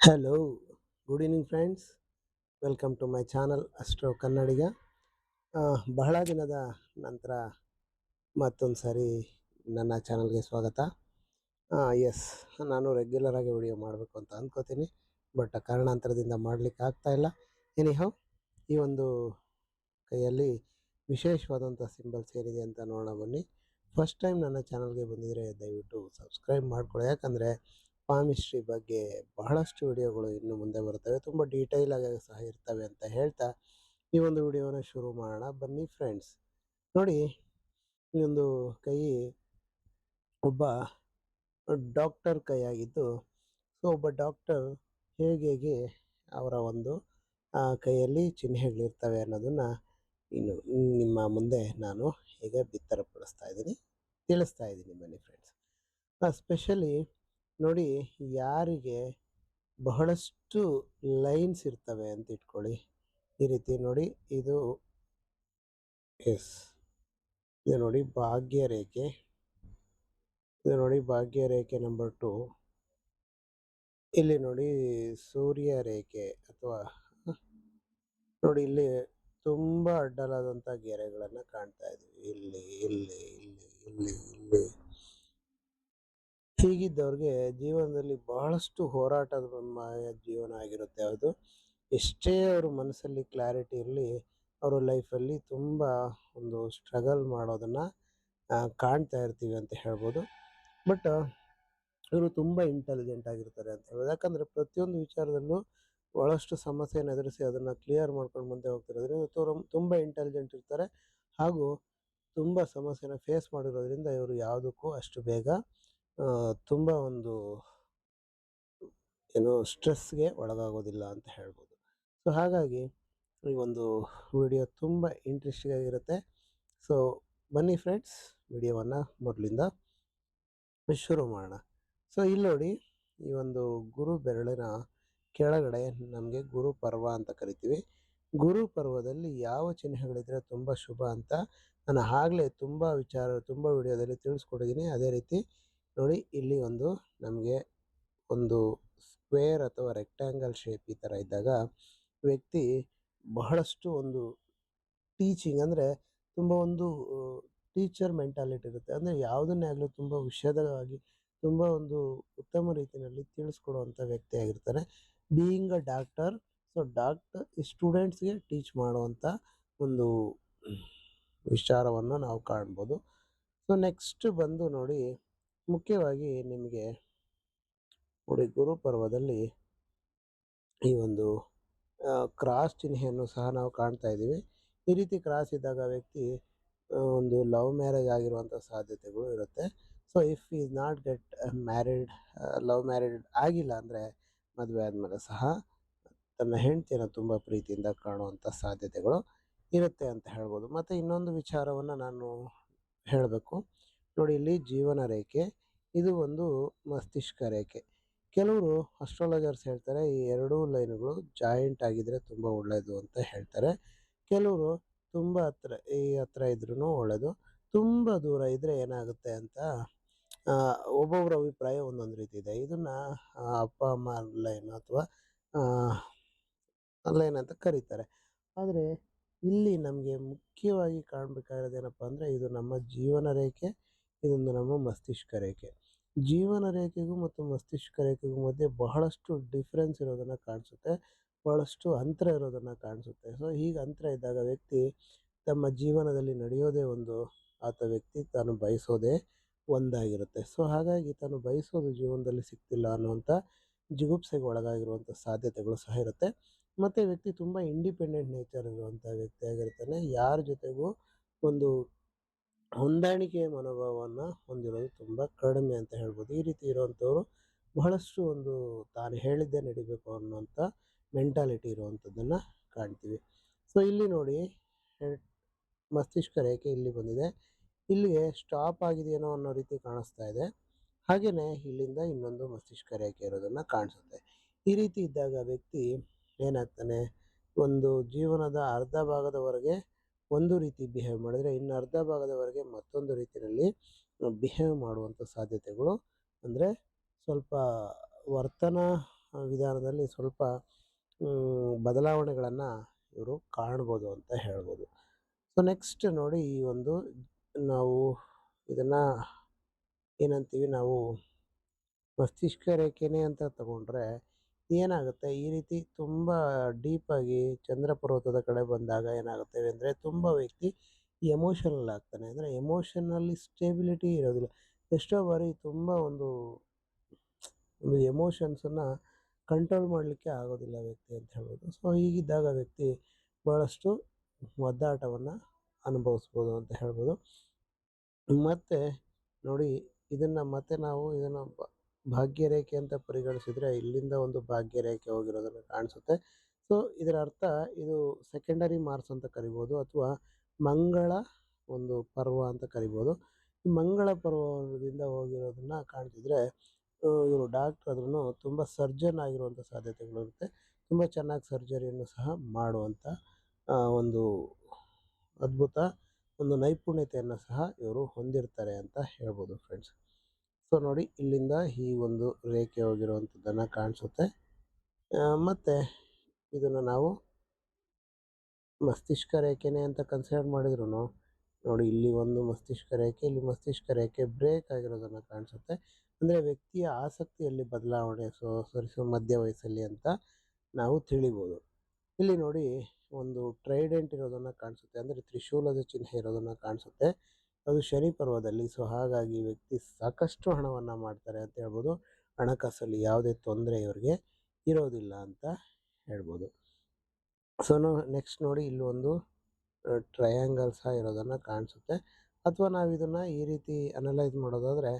Hello good evening friends welcome to my channel astro Kannadiga ಬಹಳ ದಿನದ ನಂತರ ಮತ್ತೊಂದು ಸಾರಿ ನನ್ನ ಚಾನಲ್ಗೆ ಸ್ವಾಗತ. ಎಸ್ ನಾನು ರೆಗ್ಯುಲರಾಗಿ ವಿಡಿಯೋ ಮಾಡಬೇಕು ಅಂತ ಅಂದ್ಕೋತೀನಿ ಬಟ್ ಕಾರಣಾಂತರದಿಂದ ಮಾಡಲಿಕ್ಕೆ ಆಗ್ತಾ ಇಲ್ಲ. ಎನಿಹೌ ಈ ಒಂದು ಕೈಯಲ್ಲಿ ವಿಶೇಷವಾದಂಥ ಸಿಂಬಲ್ಸ್ ಏನಿದೆ ಅಂತ ನೋಡೋಣ ಬನ್ನಿ. ಫಸ್ಟ್ ಟೈಮ್ ನನ್ನ ಚಾನಲ್ಗೆ ಬಂದಿದ್ದರೆ ದಯವಿಟ್ಟು ಸಬ್ಸ್ಕ್ರೈಬ್ ಮಾಡ್ಕೊಳ್ಳಿ. ಯಾಕಂದರೆ ಪಾಮಿಸ್ಟ್ರಿ ಬಗ್ಗೆ ಬಹಳಷ್ಟು ವಿಡಿಯೋಗಳು ಇನ್ನು ಮುಂದೆ ಬರ್ತವೆ ತುಂಬ ಡೀಟೈಲ್ ಆಗಿ ಸಹ ಇರ್ತವೆ ಅಂತ ಹೇಳ್ತಾ ಈ ಒಂದು ವಿಡಿಯೋನ ಶುರು ಮಾಡೋಣ. ಬನ್ನಿ ಫ್ರೆಂಡ್ಸ್. ನೋಡಿ ಈ ಒಂದು ಕೈ ಒಬ್ಬ ಡಾಕ್ಟರ್ ಕೈಯಾಗಿದ್ದು, ಸೊ ಒಬ್ಬ ಡಾಕ್ಟರ್ ಹೇಗೆ ಹೇಗೆ ಅವರ ಒಂದು ಕೈಯಲ್ಲಿ ಚಿಹ್ನೆಗಳಿರ್ತವೆ ಅನ್ನೋದನ್ನು ಇನ್ನು ನಿಮ್ಮ ಮುಂದೆ ನಾನು ಈಗ ಬಿತ್ತರಪಡಿಸ್ತಾ ಇದ್ದೀನಿ, ತಿಳಿಸ್ತಾ ಇದ್ದೀನಿ ಬನ್ನಿ ಫ್ರೆಂಡ್ಸ್. ಸ್ಪೆಷಲಿ ನೋಡಿ, ಯಾರಿಗೆ ಬಹಳಷ್ಟು ಲೈನ್ಸ್ ಇರ್ತವೆ ಅಂತ ಇಟ್ಕೊಳ್ಳಿ. ಈ ರೀತಿ ನೋಡಿ, ಇದು ಎಸ್. ಇದು ನೋಡಿ, ಭಾಗ್ಯ ರೇಖೆ. ಇದು ನೋಡಿ, ಭಾಗ್ಯ ರೇಖೆ ನಂಬರ್ ಟು ಇಲ್ಲಿ ನೋಡಿ, ಸೂರ್ಯ ರೇಖೆ ಅಥವಾ ನೋಡಿ, ಇಲ್ಲಿ ತುಂಬ ಅಡ್ಡಲಾದಂಥ ಗೆರೆಗಳನ್ನು ಕಾಣ್ತಾ ಇದ್ದೀವಿ ಇಲ್ಲಿ ಇಲ್ಲಿ ಇಲ್ಲಿ ಇಲ್ಲಿ ಇಲ್ಲಿ. ಹೀಗಿದ್ದವ್ರಿಗೆ ಜೀವನದಲ್ಲಿ ಬಹಳಷ್ಟು ಹೋರಾಟದ ಜೀವನ ಆಗಿರುತ್ತೆ ಅದು. ಎಷ್ಟೇ ಅವ್ರ ಮನಸ್ಸಲ್ಲಿ ಕ್ಲಾರಿಟಿ ಇರಲಿ, ಅವರು ಲೈಫಲ್ಲಿ ತುಂಬ ಒಂದು ಸ್ಟ್ರಗಲ್ ಮಾಡೋದನ್ನು ಕಾಣ್ತಾ ಇರ್ತೀವಿ ಅಂತ ಹೇಳ್ಬೋದು. ಬಟ್ ಇವರು ತುಂಬ ಇಂಟೆಲಿಜೆಂಟ್ ಆಗಿರ್ತಾರೆ ಅಂತ ಹೇಳ್ಬೋದು. ಯಾಕಂದರೆ ಪ್ರತಿಯೊಂದು ವಿಚಾರದಲ್ಲೂ ಭಾಳಷ್ಟು ಸಮಸ್ಯೆಯನ್ನು ಎದುರಿಸಿ ಅದನ್ನು ಕ್ಲಿಯರ್ ಮಾಡ್ಕೊಂಡು ಮುಂದೆ ಹೋಗ್ತಿರೋದ್ರಿಂದ ಇವರು ತುಂಬ ಇಂಟೆಲಿಜೆಂಟ್ ಇರ್ತಾರೆ. ಹಾಗೂ ತುಂಬ ಸಮಸ್ಯೆನ ಫೇಸ್ ಮಾಡಿರೋದ್ರಿಂದ ಇವರು ಯಾವುದಕ್ಕೂ ಅಷ್ಟು ಬೇಗ ತುಂಬ ಒಂದು ಏನು ಸ್ಟ್ರೆಸ್ಗೆ ಒಳಗಾಗೋದಿಲ್ಲ ಅಂತ ಹೇಳ್ಬೋದು. ಸೊ, ಹಾಗಾಗಿ ಈ ಒಂದು ವಿಡಿಯೋ ತುಂಬ ಇಂಟ್ರೆಸ್ಟಿಂಗ್ ಆಗಿರುತ್ತೆ. ಸೊ, ಬನ್ನಿ ಫ್ರೆಂಡ್ಸ್, ವಿಡಿಯೋವನ್ನು ಮೊದಲಿಂದ ಶುರು ಮಾಡೋಣ. ಸೊ, ಇಲ್ಲಿ ನೋಡಿ, ಈ ಒಂದು ಗುರು ಬೆರಳಿನ ಕೆಳಗಡೆ ನಮಗೆ ಗುರು ಪರ್ವ ಅಂತ ಕರಿತೀವಿ. ಗುರು ಪರ್ವದಲ್ಲಿ ಯಾವ ಚಿಹ್ನೆಗಳಿದ್ರೆ ತುಂಬ ಶುಭ ಅಂತ ನಾನು ಆಗಲೇ ತುಂಬ ವಿಚಾರ, ತುಂಬ ವಿಡಿಯೋದಲ್ಲಿ ತಿಳಿಸ್ಕೊಟ್ಟಿದ್ದೀನಿ. ಅದೇ ರೀತಿ ನೋಡಿ ಇಲ್ಲಿ ಒಂದು ನಮಗೆ ಒಂದು ಸ್ಕ್ವೇರ್ ಅಥವಾ ರೆಕ್ಟ್ಯಾಂಗಲ್ ಶೇಪ್ ಈ ಥರ ಇದ್ದಾಗ ವ್ಯಕ್ತಿ ಬಹಳಷ್ಟು ಒಂದು ಟೀಚಿಂಗ್ ಅಂದರೆ ತುಂಬ ಒಂದು ಟೀಚರ್ ಮೆಂಟಾಲಿಟಿ ಇರುತ್ತೆ. ಅಂದರೆ ಯಾವುದನ್ನೇ ಆಗಲಿ ತುಂಬ ವಿಷಯದವಾಗಿ ತುಂಬ ಒಂದು ಉತ್ತಮ ರೀತಿಯಲ್ಲಿ ತಿಳಿಸ್ಕೊಡುವಂಥ ವ್ಯಕ್ತಿ ಆಗಿರ್ತಾರೆ. Being a doctor so doctor ಸ್ಟೂಡೆಂಟ್ಸ್ಗೆ ಟೀಚ್ ಮಾಡುವಂಥ ಒಂದು ವಿಚಾರವನ್ನು ನಾವು ಕಾಣ್ಬೋದು. ಸೊ ನೆಕ್ಸ್ಟ್ ಬಂದು ನೋಡಿ ಮುಖ್ಯವಾಗಿ ನಿಮಗೆ ನೋಡಿ ಗುರು ಪರ್ವದಲ್ಲಿ ಈ ಒಂದು ಕ್ರಾಸ್ ಚಿಹ್ನೆಯನ್ನು ಸಹ ನಾವು ಕಾಣ್ತಾ ಇದ್ದೀವಿ. ಈ ರೀತಿ ಕ್ರಾಸ್ ಇದ್ದಾಗ ವ್ಯಕ್ತಿ ಒಂದು ಲವ್ ಮ್ಯಾರೇಜ್ ಆಗಿರುವಂಥ ಸಾಧ್ಯತೆಗಳು ಇರುತ್ತೆ. So if is not get married love married ಆಗಿಲ್ಲ ಅಂದರೆ ಮದುವೆ ಆದಮೇಲೆ ಸಹ ತನ್ನ ಹೆಂಡತಿಯನ್ನು ತುಂಬ ಪ್ರೀತಿಯಿಂದ ಕಾಣುವಂಥ ಸಾಧ್ಯತೆಗಳು ಇರುತ್ತೆ ಅಂತ ಹೇಳ್ಬೋದು. ಮತ್ತು ಇನ್ನೊಂದು ವಿಚಾರವನ್ನು ನಾನು ಹೇಳಬೇಕು. ನೋಡಿ ಇಲ್ಲಿ ಜೀವನ ರೇಖೆ. ಇದು ಒಂದು ಮಸ್ತಿಷ್ಕ ರೇಖೆ. ಕೆಲವರು ಅಸ್ಟ್ರಾಲಜರ್ಸ್ ಹೇಳ್ತಾರೆ, ಈ ಎರಡೂ ಲೈನ್ಗಳು ಜಾಯಿಂಟ್ ಆಗಿದ್ರೆ ತುಂಬ ಒಳ್ಳೆಯದು ಅಂತ ಹೇಳ್ತಾರೆ. ಕೆಲವರು ತುಂಬ ಹತ್ರ, ಈ ಹತ್ರ ಇದ್ರೂ ಒಳ್ಳೆಯದು ತುಂಬ ದೂರ ಇದ್ದರೆ ಏನಾಗುತ್ತೆ ಅಂತ ಒಬ್ಬೊಬ್ಬರ ಅಭಿಪ್ರಾಯ ಒಂದೊಂದು ರೀತಿ ಇದೆ. ಇದನ್ನು ಅಪ್ಪ, ಅಮ್ಮ ಲೈನ್ ಅಥವಾ ಲೈನ್ ಅಂತ ಕರೀತಾರೆ. ಆದರೆ ಇಲ್ಲಿ ನಮಗೆ ಮುಖ್ಯವಾಗಿ ಕಾಣಬೇಕಾಗಿರೋದು ಏನಪ್ಪ ಅಂದರೆ, ಇದು ನಮ್ಮ ಜೀವನ ರೇಖೆ. ಇದೊಂದು ನಮ್ಮ ಮಸ್ತಿಷ್ಕ ರೇಖೆ. ಜೀವನ ರೇಖೆಗೂ ಮತ್ತು ಮಸ್ತಿಷ್ಕ ರೇಖೆಗೂ ಮಧ್ಯೆ ಬಹಳಷ್ಟು ಡಿಫ್ರೆನ್ಸ್ ಇರೋದನ್ನು ಕಾಣಿಸುತ್ತೆ, ಬಹಳಷ್ಟು ಅಂತರ ಇರೋದನ್ನು ಕಾಣಿಸುತ್ತೆ. ಸೊ ಹೀಗೆ ಅಂತರ ಇದ್ದಾಗ ವ್ಯಕ್ತಿ ತಮ್ಮ ಜೀವನದಲ್ಲಿ ನಡೆಯೋದೇ ಒಂದು ಆತ ವ್ಯಕ್ತಿ ತಾನು ಬಯಸೋದೇ ಒಂದಾಗಿರುತ್ತೆ. ಸೊ ಹಾಗಾಗಿ ತಾನು ಬಯಸೋದು ಜೀವನದಲ್ಲಿ ಸಿಗ್ತಿಲ್ಲ ಅನ್ನುವಂಥ ಜಿಗುಪ್ಸೆಗೆ ಒಳಗಾಗಿರುವಂಥ ಸಾಧ್ಯತೆಗಳು ಸಹ ಇರುತ್ತೆ. ಮತ್ತು ವ್ಯಕ್ತಿ ತುಂಬ ಇಂಡಿಪೆಂಡೆಂಟ್ ನೇಚರ್ ಇರುವಂಥ ವ್ಯಕ್ತಿ ಆಗಿರ್ತಾನೆ. ಯಾರ ಜೊತೆಗೂ ಒಂದು ಹೊಂದಾಣಿಕೆ ಮನೋಭಾವವನ್ನು ಹೊಂದಿರೋದು ತುಂಬ ಕಡಿಮೆ ಅಂತ ಹೇಳ್ಬೋದು. ಈ ರೀತಿ ಇರುವಂಥವ್ರು ಬಹಳಷ್ಟು ಒಂದು ತಾನು ಹೇಳಿದ್ದೇ ನಡಿಬೇಕು ಅನ್ನುವಂಥ ಮೆಂಟಾಲಿಟಿ ಇರುವಂಥದ್ದನ್ನು ಕಾಣ್ತೀವಿ. ಸೊ ಇಲ್ಲಿ ನೋಡಿ ಮಸ್ತಿಷ್ಕ ರೇಖೆ ಇಲ್ಲಿ ಬಂದಿದೆ. ಇಲ್ಲಿಗೆ ಸ್ಟಾಪ್ ಆಗಿದೆಯೇನೋ ಅನ್ನೋ ರೀತಿ ಕಾಣಿಸ್ತಾ ಇದೆ. ಹಾಗೆಯೇ ಇಲ್ಲಿಂದ ಇನ್ನೊಂದು ಮಸ್ತಿಷ್ಕ ರೇಖೆ ಇರೋದನ್ನು ಕಾಣಿಸುತ್ತೆ. ಈ ರೀತಿ ಇದ್ದಾಗ ವ್ಯಕ್ತಿ ಏನಾಗ್ತಾನೆ? ಒಂದು ಜೀವನದ ಅರ್ಧ ಭಾಗದವರೆಗೆ ಒಂದು ರೀತಿ ಬಿಹೇವ್ ಮಾಡಿದರೆ ಇನ್ನು ಅರ್ಧ ಭಾಗದವರೆಗೆ ಮತ್ತೊಂದು ರೀತಿಯಲ್ಲಿ ಬಿಹೇವ್ ಮಾಡುವಂಥ ಸಾಧ್ಯತೆಗಳು. ಅಂದರೆ ಸ್ವಲ್ಪ ವರ್ತನ ವಿಧಾನದಲ್ಲಿ ಸ್ವಲ್ಪ ಬದಲಾವಣೆಗಳನ್ನು ಇವರು ಕಾಣ್ಬೋದು ಅಂತ ಹೇಳ್ಬೋದು. ಸೊ ನೆಕ್ಸ್ಟ್ ನೋಡಿ ಈ ಒಂದು ನಾವು ಇದನ್ನು ಏನಂತೀವಿ ನಾವು ಮಸ್ತಿಷ್ಕ ರೇಖೆನೇ ಅಂತ ತಗೊಂಡ್ರೆ ಏನಾಗುತ್ತೆ? ಈ ರೀತಿ ತುಂಬ ಡೀಪಾಗಿ ಚಂದ್ರ ಪರ್ವತದ ಕಡೆ ಬಂದಾಗ ಏನಾಗುತ್ತೆ ಅಂದರೆ ತುಂಬ ವ್ಯಕ್ತಿ ಎಮೋಷನಲ್ ಆಗ್ತಾನೆ. ಅಂದರೆ ಎಮೋಷನಲ್ಲಿ ಸ್ಟೇಬಿಲಿಟಿ ಇರೋದಿಲ್ಲ. ಎಷ್ಟೋ ಬಾರಿ ತುಂಬ ಒಂದು ಒಂದು ಎಮೋಷನ್ಸನ್ನು ಕಂಟ್ರೋಲ್ ಮಾಡಲಿಕ್ಕೆ ಆಗೋದಿಲ್ಲ ವ್ಯಕ್ತಿ ಅಂತ ಹೇಳ್ಬೋದು. ಸೊ ಹೀಗಿದ್ದಾಗ ವ್ಯಕ್ತಿ ಭಾಳಷ್ಟು ಒದ್ದಾಟವನ್ನು ಅನುಭವಿಸ್ಬೋದು ಅಂತ ಹೇಳ್ಬೋದು. ಮತ್ತು ನೋಡಿ ಇದನ್ನು ಮತ್ತೆ ನಾವು ಇದನ್ನು ಭಾಗ್ಯರೇಖೆ ಅಂತ ಪರಿಗಣಿಸಿದರೆ ಇಲ್ಲಿಂದ ಒಂದು ಭಾಗ್ಯರೇಖೆ ಹೋಗಿರೋದನ್ನು ಕಾಣಿಸುತ್ತೆ. ಸೊ, ಇದರ ಅರ್ಥ ಇದು ಸೆಕೆಂಡರಿ ಮಾರ್ಸ್ ಅಂತ ಕರಿಬೋದು ಅಥವಾ ಮಂಗಳ ಒಂದು ಪರ್ವ ಅಂತ ಕರಿಬೋದು. ಈ ಮಂಗಳ ಪರ್ವದಿಂದ ಹೋಗಿರೋದನ್ನ ಕಾಣ್ತಿದ್ರೆ ಇವರು ಡಾಕ್ಟರ್ ಆದ್ರೂ ತುಂಬ ಸರ್ಜನ್ ಆಗಿರುವಂಥ ಸಾಧ್ಯತೆಗಳಿರುತ್ತೆ. ತುಂಬ ಚೆನ್ನಾಗಿ ಸರ್ಜರಿಯನ್ನು ಸಹ ಮಾಡುವಂಥ ಒಂದು ಅದ್ಭುತ ಒಂದು ನೈಪುಣ್ಯತೆಯನ್ನು ಸಹ ಇವರು ಹೊಂದಿರ್ತಾರೆ ಅಂತ ಹೇಳ್ಬೋದು ಫ್ರೆಂಡ್ಸ್ ಸೊ ನೋಡಿ, ಇಲ್ಲಿಂದ ಈ ಒಂದು ರೇಖೆ ಹೋಗಿರುವಂಥದ್ದನ್ನು ಕಾಣಿಸುತ್ತೆ. ಮತ್ತು ಇದನ್ನು ನಾವು ಮಸ್ತಿಷ್ಕ ರೇಖೆನೇ ಅಂತ ಕನ್ಸಿಡರ್ ಮಾಡಿದ್ರು ನೋಡಿ ಇಲ್ಲಿ ಒಂದು ಮಸ್ತಿಷ್ಕ ರೇಖೆ, ಇಲ್ಲಿ ಮಸ್ತಿಷ್ಕ ರೇಖೆ ಬ್ರೇಕ್ ಆಗಿರೋದನ್ನು ಕಾಣಿಸುತ್ತೆ. ಅಂದರೆ ವ್ಯಕ್ತಿಯ ಆಸಕ್ತಿಯಲ್ಲಿ ಬದಲಾವಣೆ ಸೊ ಸರಿಸು ಮಧ್ಯ ವಯಸ್ಸಲ್ಲಿ ಅಂತ ನಾವು ತಿಳಿಬೋದು. ಇಲ್ಲಿ ನೋಡಿ ಒಂದು ಟ್ರೈಡೆಂಟ್ ಇರೋದನ್ನು ಕಾಣಿಸುತ್ತೆ, ಅಂದರೆ ತ್ರಿಶೂಲದ ಚಿಹ್ನೆ ಇರೋದನ್ನು ಕಾಣಿಸುತ್ತೆ. ಅದು ಶನಿ ಪರ್ವದಲ್ಲಿ. ಸೊ ಹಾಗಾಗಿ ವ್ಯಕ್ತಿ ಸಾಕಷ್ಟು ಹಣವನ್ನು ಮಾಡ್ತಾರೆ ಅಂತ ಹೇಳ್ಬೋದು. ಹಣಕಾಸಲ್ಲಿ ಯಾವುದೇ ತೊಂದರೆ ಇವರಿಗೆ ಇರೋದಿಲ್ಲ ಅಂತ ಹೇಳ್ಬೋದು. ಸೊ ನೆಕ್ಸ್ಟ್ ನೋಡಿ ಇಲ್ಲಿ ಒಂದು ಟ್ರಯಾಂಗಲ್ ಸಹ ಇರೋದನ್ನು ಕಾಣಿಸುತ್ತೆ. ಅಥವಾ ನಾವು ಇದನ್ನು ಈ ರೀತಿ ಅನಲೈಸ್ ಮಾಡೋದಾದರೆ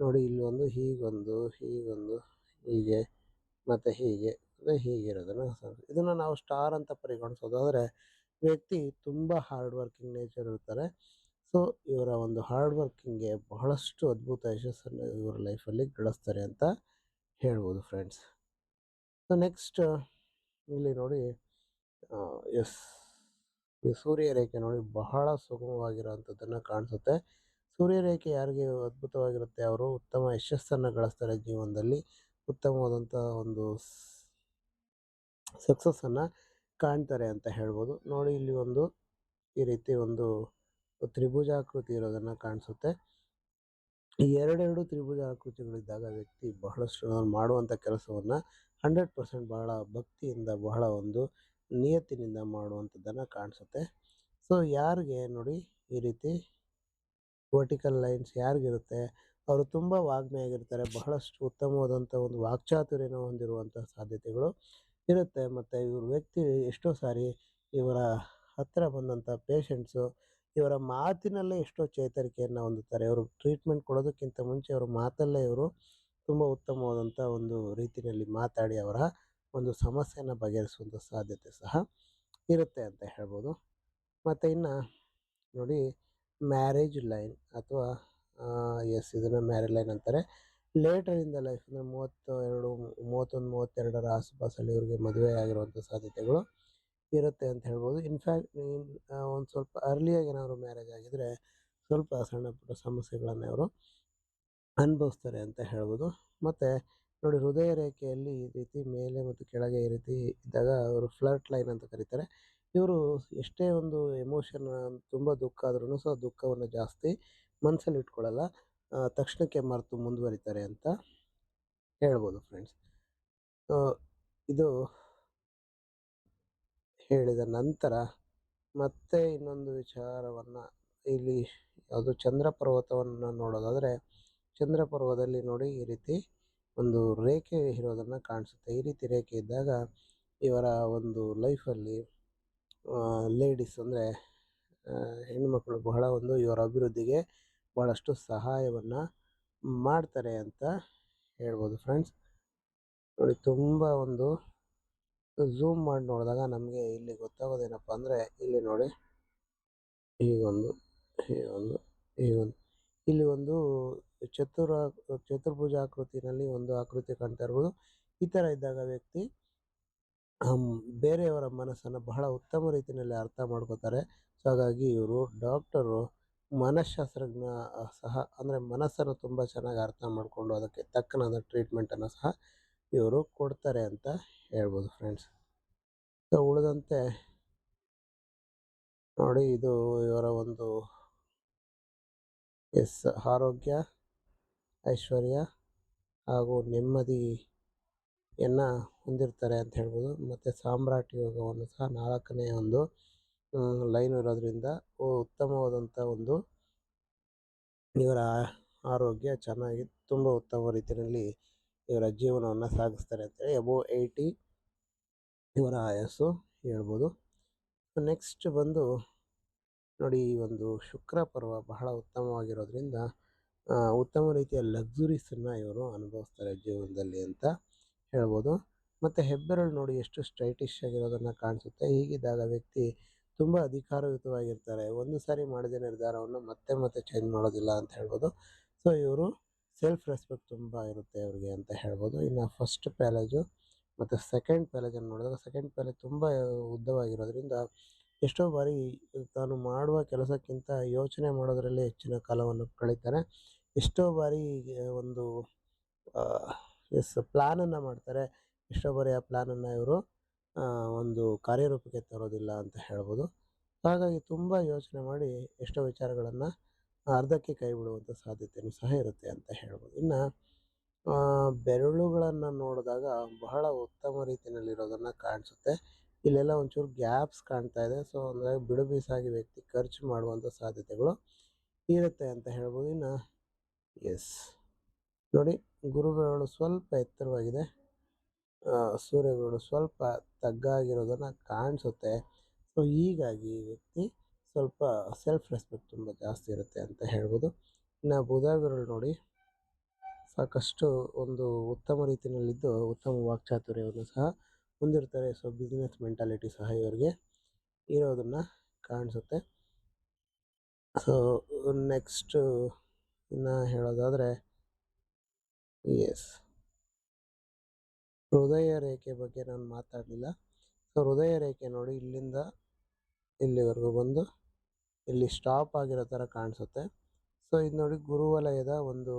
ನೋಡಿ ಇಲ್ಲಿ ಒಂದು ಹೀಗೊಂದು ಹೀಗೊಂದು, ಹೀಗೆ, ಮತ್ತು ಹೀಗೆ ಅಂದರೆ ಹೀಗಿರೋದನ್ನು ಇದನ್ನು ನಾವು ಸ್ಟಾರ್ ಅಂತ ಪರಿಗಣಿಸೋದಾದರೆ ವ್ಯಕ್ತಿ ತುಂಬ ಹಾರ್ಡ್ ವರ್ಕಿಂಗ್ ನೇಚರ್ ಇರ್ತಾರೆ. ಸೊ, ಇವರ ಒಂದು ಹಾರ್ಡ್ ವರ್ಕಿಂಗ್ಗೆ ಬಹಳಷ್ಟು ಅದ್ಭುತ ಯಶಸ್ಸನ್ನು ಇವರ ಲೈಫಲ್ಲಿ ಗಳಿಸ್ತಾರೆ ಅಂತ ಹೇಳ್ಬೋದು ಫ್ರೆಂಡ್ಸ್. ಸೊ, ನೆಕ್ಸ್ಟ್ ಇಲ್ಲಿ ನೋಡಿ ಎಸ್ ಸೂರ್ಯ ರೇಖೆ ನೋಡಿ ಬಹಳ ಸುಗಮವಾಗಿರೋವಂಥದ್ದನ್ನು ಕಾಣಿಸುತ್ತೆ. ಸೂರ್ಯ ರೇಖೆ ಯಾರಿಗೆ ಅದ್ಭುತವಾಗಿರುತ್ತೆ? ಅವರು ಉತ್ತಮ ಯಶಸ್ಸನ್ನು ಗಳಿಸ್ತಾರೆ ಜೀವನದಲ್ಲಿ. ಉತ್ತಮವಾದಂಥ ಒಂದು ಸಕ್ಸಸ್ಸನ್ನು ಕಾಣ್ತಾರೆ ಅಂತ ಹೇಳ್ಬೋದು. ನೋಡಿ, ಇಲ್ಲಿ ಒಂದು ಈ ರೀತಿ ಒಂದು ತ್ರಿಭುಜಾಕೃತಿ ಇರೋದನ್ನ ಕಾಣಿಸುತ್ತೆ. ಈ ಎರಡೆರಡು ತ್ರಿಭುಜ ಆಕೃತಿಗಳಿದ್ದಾಗ ವ್ಯಕ್ತಿ ಬಹಳಷ್ಟು ಮಾಡುವಂಥ ಕೆಲಸವನ್ನು ಹಂಡ್ರೆಡ್ ಪರ್ಸೆಂಟ್ ಬಹಳ ಭಕ್ತಿಯಿಂದ, ಬಹಳ ಒಂದು ನಿಯತ್ತಿನಿಂದ ಮಾಡುವಂಥದ್ದನ್ನು ಕಾಣಿಸುತ್ತೆ. ಸೊ ಯಾರಿಗೆ ನೋಡಿ ಈ ರೀತಿ ವರ್ಟಿಕಲ್ ಲೈನ್ಸ್ ಯಾರಿಗಿರುತ್ತೆ, ಅವರು ತುಂಬ ವಾಗ್ಮಿಯಾಗಿರ್ತಾರೆ, ಬಹಳಷ್ಟು ಉತ್ತಮವಾದಂಥ ಒಂದು ವಾಕ್ಚಾತುರ್ಯನ ಹೊಂದಿರುವಂಥ ಸಾಧ್ಯತೆಗಳು ಇರುತ್ತೆ. ಮತ್ತು ಇವ್ರ ವ್ಯಕ್ತಿ ಎಷ್ಟೋ ಸಾರಿ ಇವರ ಹತ್ತಿರ ಬಂದಂಥ ಪೇಷಂಟ್ಸು ಇವರ ಮಾತಿನಲ್ಲೇ ಎಷ್ಟೋ ಚೇತರಿಕೆಯನ್ನು ಹೊಂದುತ್ತಾರೆ. ಇವರು ಟ್ರೀಟ್ಮೆಂಟ್ ಕೊಡೋದಕ್ಕಿಂತ ಮುಂಚೆ ಅವರ ಮಾತಲ್ಲೇ ಇವರು ತುಂಬ ಉತ್ತಮವಾದಂಥ ಒಂದು ರೀತಿಯಲ್ಲಿ ಮಾತಾಡಿ ಅವರ ಒಂದು ಸಮಸ್ಯೆಯನ್ನು ಬಗೆಹರಿಸುವಂಥ ಸಾಧ್ಯತೆ ಸಹ ಇರುತ್ತೆ ಅಂತ ಹೇಳ್ಬೋದು. ಮತ್ತು ಇನ್ನು ನೋಡಿ ಮ್ಯಾರೇಜ್ ಲೈನ್ ಅಥವಾ ಎಸ್ ಇದನ್ನು ಮ್ಯಾರೇಜ್ ಲೈನ್ ಅಂತಾರೆ. ಲೇಟರಿಂದ ಲೈಫ್ ಅಂದರೆ ಮೂವತ್ತು ಎರಡು, ಮೂವತ್ತೊಂದು, ಮೂವತ್ತೆರಡರ ಆಸುಪಾಸಲ್ಲಿ ಇವರಿಗೆ ಮದುವೆ ಆಗಿರುವಂಥ ಸಾಧ್ಯತೆಗಳು ಇರುತ್ತೆ ಅಂತ ಹೇಳ್ಬೋದು. ಇನ್ಫ್ಯಾಕ್ಟ್ ಒಂದು ಸ್ವಲ್ಪ ಅರ್ಲಿಯಾಗಿ ಏನಾದರೂ ಮ್ಯಾರೇಜ್ ಆಗಿದ್ದರೆ ಸ್ವಲ್ಪ ಸಣ್ಣ ಪುಟ್ಟ ಸಮಸ್ಯೆಗಳನ್ನು ಅವರು ಅನುಭವಿಸ್ತಾರೆ ಅಂತ ಹೇಳ್ಬೋದು. ಮತ್ತು ನೋಡಿ ಹೃದಯ ರೇಖೆಯಲ್ಲಿ ಈ ರೀತಿ ಮೇಲೆ ಮತ್ತು ಕೆಳಗೆ ಈ ರೀತಿ ಇದ್ದಾಗ ಅವರು ಫ್ಲರ್ಟ್ ಲೈನ್ ಅಂತ ಕರೀತಾರೆ. ಇವರು ಎಷ್ಟೇ ಒಂದು ಎಮೋಷನ್ ತುಂಬ ದುಃಖ ಆದ್ರೂ ಸಹ ದುಃಖವನ್ನು ಜಾಸ್ತಿ ಮನಸ್ಸಲ್ಲಿ ಇಟ್ಕೊಳ್ಳಲ್ಲ ತಕ್ಷಣಕ್ಕೆ ಮರೆತು ಮುಂದುವರಿತಾರೆ ಅಂತ ಹೇಳ್ಬೋದು ಫ್ರೆಂಡ್ಸ್ ಇದು ಹೇಳಿದ ನಂತರ ಮತ್ತೆ ಇನ್ನೊಂದು ವಿಚಾರವನ್ನು ಇಲ್ಲಿ ಯಾವುದು ಚಂದ್ರ ಪರ್ವತವನ್ನು ನೋಡೋದಾದರೆ ಚಂದ್ರ ಪರ್ವದಲ್ಲಿ ನೋಡಿ ಈ ರೀತಿ ಒಂದು ರೇಖೆ ಇರೋದನ್ನು ಕಾಣಿಸುತ್ತೆ. ಈ ರೀತಿ ರೇಖೆ ಇದ್ದಾಗ ಇವರ ಒಂದು ಲೈಫಲ್ಲಿ ಲೇಡೀಸ್ ಅಂದರೆ ಹೆಣ್ಣುಮಕ್ಕಳು ಬಹಳ ಒಂದು ಇವರ ಅಭಿವೃದ್ಧಿಗೆ ಬಹಳಷ್ಟು ಸಹಾಯವನ್ನು ಮಾಡ್ತಾರೆ ಅಂತ ಹೇಳ್ಬೋದು ಫ್ರೆಂಡ್ಸ್ ನೋಡಿ, ತುಂಬ ಒಂದು ಝೂಮ್ ಮಾಡಿ ನೋಡಿದಾಗ ನಮಗೆ ಇಲ್ಲಿ ಗೊತ್ತಾಗೋದೇನಪ್ಪ ಅಂದರೆ, ಇಲ್ಲಿ ನೋಡಿ. ಹೀಗೊಂದು ಹೀಗೊಂದು ಹೀಗೊಂದು ಇಲ್ಲಿ ಒಂದು ಚತುರ, ಚತುರ್ಭುಜ ಆಕೃತಿನಲ್ಲಿ ಒಂದು ಆಕೃತಿ ಕಾಣ್ತಾ ಇರ್ಬೋದು ಈ ಥರ ಇದ್ದಾಗ ವ್ಯಕ್ತಿ ಬೇರೆಯವರ ಮನಸ್ಸನ್ನು ಬಹಳ ಉತ್ತಮ ರೀತಿಯಲ್ಲಿ ಅರ್ಥ ಮಾಡ್ಕೋತಾರೆ. ಸೊ, ಹಾಗಾಗಿ ಇವರು ಡಾಕ್ಟರು, ಮನಃಶಾಸ್ತ್ರಜ್ಞ ಸಹ, ಅಂದರೆ ಮನಸ್ಸನ್ನು ತುಂಬ ಚೆನ್ನಾಗಿ ಅರ್ಥ ಮಾಡಿಕೊಂಡು ಅದಕ್ಕೆ ತಕ್ಕನಾದ ಟ್ರೀಟ್ಮೆಂಟನ್ನು ಸಹ ಇವರು ಕೊಡ್ತಾರೆ ಅಂತ ಹೇಳ್ಬೋದು ಫ್ರೆಂಡ್ಸ್ ಸೊ ಉಳಿದಂತೆ ನೋಡಿ ಇದು ಇವರ ಒಂದು ಎಸ್, ಆರೋಗ್ಯ, ಐಶ್ವರ್ಯ ಹಾಗೂ ನೆಮ್ಮದಿಯನ್ನು ಹೊಂದಿರ್ತಾರೆ ಅಂತ ಹೇಳ್ಬೋದು. ಮತ್ತು ಸಾಮ್ರಾಟ್ ಯೋಗವನ್ನು ಸಹ ನಾಲ್ಕನೇ ಒಂದು ಲೈನ್ ಇರೋದ್ರಿಂದ ಉತ್ತಮವಾದಂಥ ಒಂದು ಇವರ ಆರೋಗ್ಯ ಚೆನ್ನಾಗಿ, ತುಂಬ ಉತ್ತಮ ರೀತಿಯಲ್ಲಿ ಇವರ ಜೀವನವನ್ನು ಸಾಗಿಸ್ತಾರೆ ಅಂತೇಳಿ ಎಬೋ ಏಯ್ಟಿ ಇವರ ಆಯಸ್ಸು ಹೇಳ್ಬೋದು. ನೆಕ್ಸ್ಟ್ ಬಂದು ನೋಡಿ ಈ ಒಂದು ಶುಕ್ರ ಪರ್ವ ಬಹಳ ಉತ್ತಮವಾಗಿರೋದ್ರಿಂದ ಉತ್ತಮ ರೀತಿಯ ಲಕ್ಸುರೀಸನ್ನು ಇವರು ಅನುಭವಿಸ್ತಾರೆ ಜೀವನದಲ್ಲಿ ಅಂತ ಹೇಳ್ಬೋದು. ಮತ್ತು ಹೆಬ್ಬೆರಳು ನೋಡಿ ಎಷ್ಟು ಸ್ಟ್ರೈಟಿಶ್ ಆಗಿರೋದನ್ನು ಕಾಣಿಸುತ್ತೆ. ಹೀಗಿದ್ದಾಗ ವ್ಯಕ್ತಿ ತುಂಬ ಅಧಿಕಾರಯುತವಾಗಿರ್ತಾರೆ. ಒಂದು ಸಾರಿ ಮಾಡಿದ ನಿರ್ಧಾರವನ್ನು ಮತ್ತೆ ಮತ್ತೆ ಚೇಂಜ್ ಮಾಡೋದಿಲ್ಲ ಅಂತ ಹೇಳ್ಬೋದು. ಸೊ ಇವರು ಸೆಲ್ಫ್ ರೆಸ್ಪೆಕ್ಟ್ ತುಂಬ ಇರುತ್ತೆ ಅವ್ರಿಗೆ ಅಂತ ಹೇಳ್ಬೋದು. ಇನ್ನು ಫಸ್ಟ್ ಪ್ಯಾಲೇಜು ಮತ್ತು ಸೆಕೆಂಡ್ ಪ್ಯಾಲೇಜನ್ನು ನೋಡಿದಾಗ ಸೆಕೆಂಡ್ ಪ್ಯಾಲೇಜ್ ತುಂಬ ಉದ್ದವಾಗಿರೋದ್ರಿಂದ ಎಷ್ಟೋ ಬಾರಿ ತಾನು ಮಾಡುವ ಕೆಲಸಕ್ಕಿಂತ ಯೋಚನೆ ಮಾಡೋದರಲ್ಲಿ ಹೆಚ್ಚಿನ ಕಾಲವನ್ನು ಕಳೀತಾರೆ. ಎಷ್ಟೋ ಬಾರಿ ಒಂದು ಎಸ್ ಪ್ಲ್ಯಾನನ್ನು ಮಾಡ್ತಾರೆ. ಎಷ್ಟೋ ಬಾರಿ ಆ ಪ್ಲ್ಯಾನನ್ನು ಇವರು ಒಂದು ಕಾರ್ಯರೂಪಕ್ಕೆ ತರೋದಿಲ್ಲ ಅಂತ ಹೇಳ್ಬೋದು. ಹಾಗಾಗಿ ತುಂಬ ಯೋಚನೆ ಮಾಡಿ ಎಷ್ಟೋ ವಿಚಾರಗಳನ್ನು ಅರ್ಧಕ್ಕೆ ಕೈ ಬಿಡುವಂಥ ಸಾಧ್ಯತೆಯೂ ಸಹ ಇರುತ್ತೆ ಅಂತ ಹೇಳ್ಬೋದು. ಇನ್ನು ಬೆರಳುಗಳನ್ನು ನೋಡಿದಾಗ ಬಹಳ ಉತ್ತಮ ರೀತಿಯಲ್ಲಿರೋದನ್ನು ಕಾಣಿಸುತ್ತೆ. ಇಲ್ಲೆಲ್ಲ ಒಂಚೂರು ಗ್ಯಾಪ್ಸ್ ಕಾಣ್ತಾ ಇದೆ. ಸೊ ಅಂದರೆ ಬಿಡು ಬೀಸಾಗಿ ವ್ಯಕ್ತಿ ಖರ್ಚು ಮಾಡುವಂಥ ಸಾಧ್ಯತೆಗಳು ಇರುತ್ತೆ ಅಂತ ಹೇಳ್ಬೋದು. ಇನ್ನು, ಎಸ್. ನೋಡಿ, ಗುರುಗಳು ಸ್ವಲ್ಪ ಎತ್ತರವಾಗಿದೆ. ಸೂರ್ಯಗಳು ಸ್ವಲ್ಪ ತಗ್ಗಾಗಿರೋದನ್ನು ಕಾಣಿಸುತ್ತೆ. ಸೊ, ಹೀಗಾಗಿ ವ್ಯಕ್ತಿ ಸ್ವಲ್ಪ ಸೆಲ್ಫ್ ರೆಸ್ಪೆಕ್ಟ್ ತುಂಬ ಜಾಸ್ತಿ ಇರುತ್ತೆ ಅಂತ ಹೇಳ್ಬೋದು. ಇನ್ನು ಬುಧ ಬೆರಳು ನೋಡಿ ಸಾಕಷ್ಟು ಒಂದು ಉತ್ತಮ ರೀತಿಯಲ್ಲಿದ್ದು ಉತ್ತಮ ವಾಕ್ಚಾತುರ್ಯವನ್ನು ಸಹ ಹೊಂದಿರ್ತಾರೆ. ಸೊ ಬಿಸ್ನೆಸ್ ಮೆಂಟಾಲಿಟಿ ಸಹ ಇವರಿಗೆ ಇರೋದನ್ನು ಕಾಣಿಸುತ್ತೆ. ಸೊ ನೆಕ್ಸ್ಟು ಇನ್ನು ಹೇಳೋದಾದರೆ ಎಸ್ ಹೃದಯ ರೇಖೆ ಬಗ್ಗೆ ನಾನು ಮಾತಾಡಲಿಲ್ಲ. ಸೊ ಹೃದಯ ರೇಖೆ ನೋಡಿ ಇಲ್ಲಿಂದ ಇಲ್ಲಿವರೆಗೂ ಬಂದು ಇಲ್ಲಿ ಸ್ಟಾಪ್ ಆಗಿರೋ ಥರ ಕಾಣಿಸುತ್ತೆ. ಸೊ ಇದು ನೋಡಿ ಗುರುವಲಯದ ಒಂದು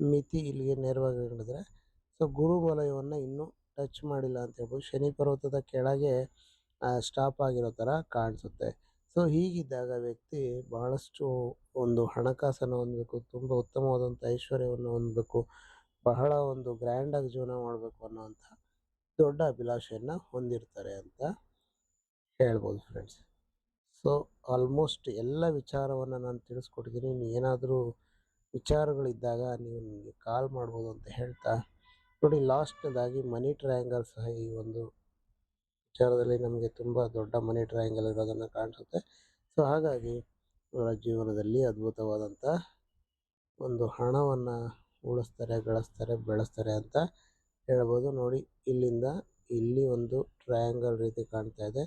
ಮಿತಿ ಇಲ್ಲಿಗೆ ನೇರವಾಗಿ ಹಿಡಿದ್ರೆ ಸೊ ಗುರುವಲಯವನ್ನು ಇನ್ನೂ ಟಚ್ ಮಾಡಿಲ್ಲ ಅಂತ ಹೇಳ್ಬೋದು. ಶನಿ ಪರ್ವತದ ಕೆಳಗೆ ಸ್ಟಾಪ್ ಆಗಿರೋ ಥರ ಕಾಣಿಸುತ್ತೆ. ಸೊ ಹೀಗಿದ್ದಾಗ ವ್ಯಕ್ತಿ ಬಹಳಷ್ಟು ಒಂದು ಹಣಕಾಸನ್ನು ಹೊಂದಬೇಕು, ತುಂಬ ಉತ್ತಮವಾದಂಥ ಐಶ್ವರ್ಯವನ್ನು ಹೊಂದಬೇಕು, ಬಹಳ ಒಂದು ಗ್ರ್ಯಾಂಡಾಗಿ ಜೀವನ ಮಾಡಬೇಕು ಅನ್ನೋವಂಥ ದೊಡ್ಡ ಅಭಿಲಾಷೆಯನ್ನು ಹೊಂದಿರ್ತಾರೆ ಅಂತ ಹೇಳ್ಬೋದು ಫ್ರೆಂಡ್ಸ್ ಸೊ, ಆಲ್ಮೋಸ್ಟ್ ಎಲ್ಲ ವಿಚಾರವನ್ನು ನಾನು ತಿಳಿಸ್ಕೊಟ್ಟಿದ್ದೀನಿ ನೀವು ಏನಾದರೂ ವಿಚಾರಗಳಿದ್ದಾಗ ನೀವು ನನಗೆ ಕಾಲ್ ಮಾಡ್ಬೋದು ಅಂತ ಹೇಳ್ತಾ, ನೋಡಿ ಲಾಸ್ಟ್ನೇದಾಗಿ ಮನಿ ಟ್ರಯಾಂಗಲ್ ಸಹ ಈ ಒಂದು ವಿಚಾರದಲ್ಲಿ ನಮಗೆ ತುಂಬ ದೊಡ್ಡ ಮನಿ ಟ್ರಯಾಂಗಲ್ ಇರೋದನ್ನು ಕಾಣಿಸುತ್ತೆ. ಸೊ, ಹಾಗಾಗಿ ಅವರ ಜೀವನದಲ್ಲಿ ಅದ್ಭುತವಾದಂಥ ಒಂದು ಹಣವನ್ನು ಉಳಿಸ್ತಾರೆ, ಗಳಿಸ್ತಾರೆ, ಬೆಳೆಸ್ತಾರೆ ಅಂತ ಹೇಳ್ಬೋದು. ನೋಡಿ, ಇಲ್ಲಿಂದ ಇಲ್ಲಿ ಒಂದು ಟ್ರಯಾಂಗಲ್ ರೀತಿ ಕಾಣ್ತಾ ಇದೆ.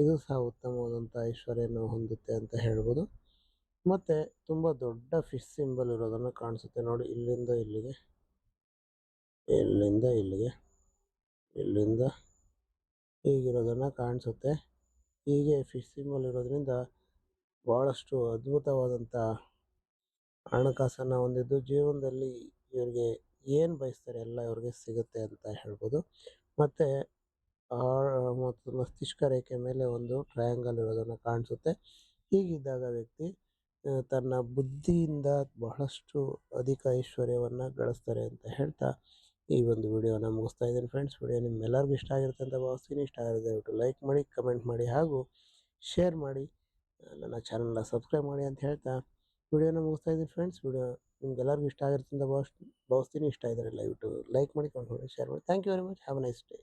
ಇದು ಸಹ ಉತ್ತಮವಾದಂಥ ಐಶ್ವರ್ಯವನ್ನು ಹೊಂದುತ್ತೆ ಅಂತ ಹೇಳ್ಬೋದು. ಮತ್ತು ತುಂಬ ದೊಡ್ಡ ಫಿಶ್ ಸಿಂಬಲ್ ಇರೋದನ್ನು ಕಾಣಿಸುತ್ತೆ ನೋಡಿ. ಇಲ್ಲಿಂದ ಇಲ್ಲಿಗೆ ಇಲ್ಲಿಂದ ಇಲ್ಲಿಗೆ, ಇಲ್ಲಿಂದ ಹೀಗಿರೋದನ್ನು ಕಾಣಿಸುತ್ತೆ. ಹೀಗೆ ಫಿಶ್ ಸಿಂಬಲ್ ಇರೋದ್ರಿಂದ ಭಾಳಷ್ಟು ಅದ್ಭುತವಾದಂಥ ಹಣಕಾಸನ್ನು ಹೊಂದಿದ್ದು, ಜೀವನದಲ್ಲಿ ಇವರಿಗೆ ಏನು ಬಯಸ್ತಾರೆ ಎಲ್ಲ ಇವ್ರಿಗೆ ಸಿಗುತ್ತೆ ಅಂತ ಹೇಳ್ಬೋದು. ಮತ್ತು ಮತ್ತು ಮಸ್ತಿಷ್ಕ ರೇಖೆ ಮೇಲೆ ಒಂದು ಟ್ರಯಾಂಗಲ್ ಇರೋದನ್ನು ಕಾಣಿಸುತ್ತೆ. ಹೀಗಿದ್ದಾಗ ವ್ಯಕ್ತಿ ತನ್ನ ಬುದ್ಧಿಯಿಂದ ಬಹಳಷ್ಟು ಅಧಿಕ ಐಶ್ವರ್ಯವನ್ನು ಗಳಿಸ್ತಾರೆ ಅಂತ ಹೇಳ್ತಾ ಈ ಒಂದು ವಿಡಿಯೋನ ಮುಗಿಸ್ತಾ ಇದ್ದೀನಿ ಫ್ರೆಂಡ್ಸ್ ವಿಡಿಯೋ ನಿಮ್ಮೆಲ್ಲರಿಗೂ ಇಷ್ಟ ಆಗಿರುತ್ತೆ ಅಂತ ಭಾವಿಸ್ತೀನಿ. ಇಷ್ಟ ಆಗಿದೆ ದಯವಿಟ್ಟು ಲೈಕ್ ಮಾಡಿ ಕಮೆಂಟ್ ಮಾಡಿ ಹಾಗೂ ಶೇರ್ ಮಾಡಿ ನನ್ನ ಚಾನಲ್ನ ಸಬ್ಸ್ಕ್ರೈಬ್ ಮಾಡಿ ಅಂತ ಹೇಳ್ತಾ ವಿಡಿಯೋನ ಮುಗಿಸ್ತಾ ಇದ್ದೀನಿ ಫ್ರೆಂಡ್ಸ್ ವಿಡಿಯೋ ನಿಮ್ಗೆಲ್ಲರಿಗೂ ಇಷ್ಟ ಆಗಿರುತ್ತೆ ಅಂತ ಭಾವಿಸ್ತೀನಿ. ಇಷ್ಟ ಇದ್ದಾರೆ ದಯವಿಟ್ಟು ಲೈಕ್ ಮಾಡಿ ಕಮೆಂಟ್ ಮಾಡಿ ಶೇರ್ ಮಾಡಿ. Thank you very much have a nice day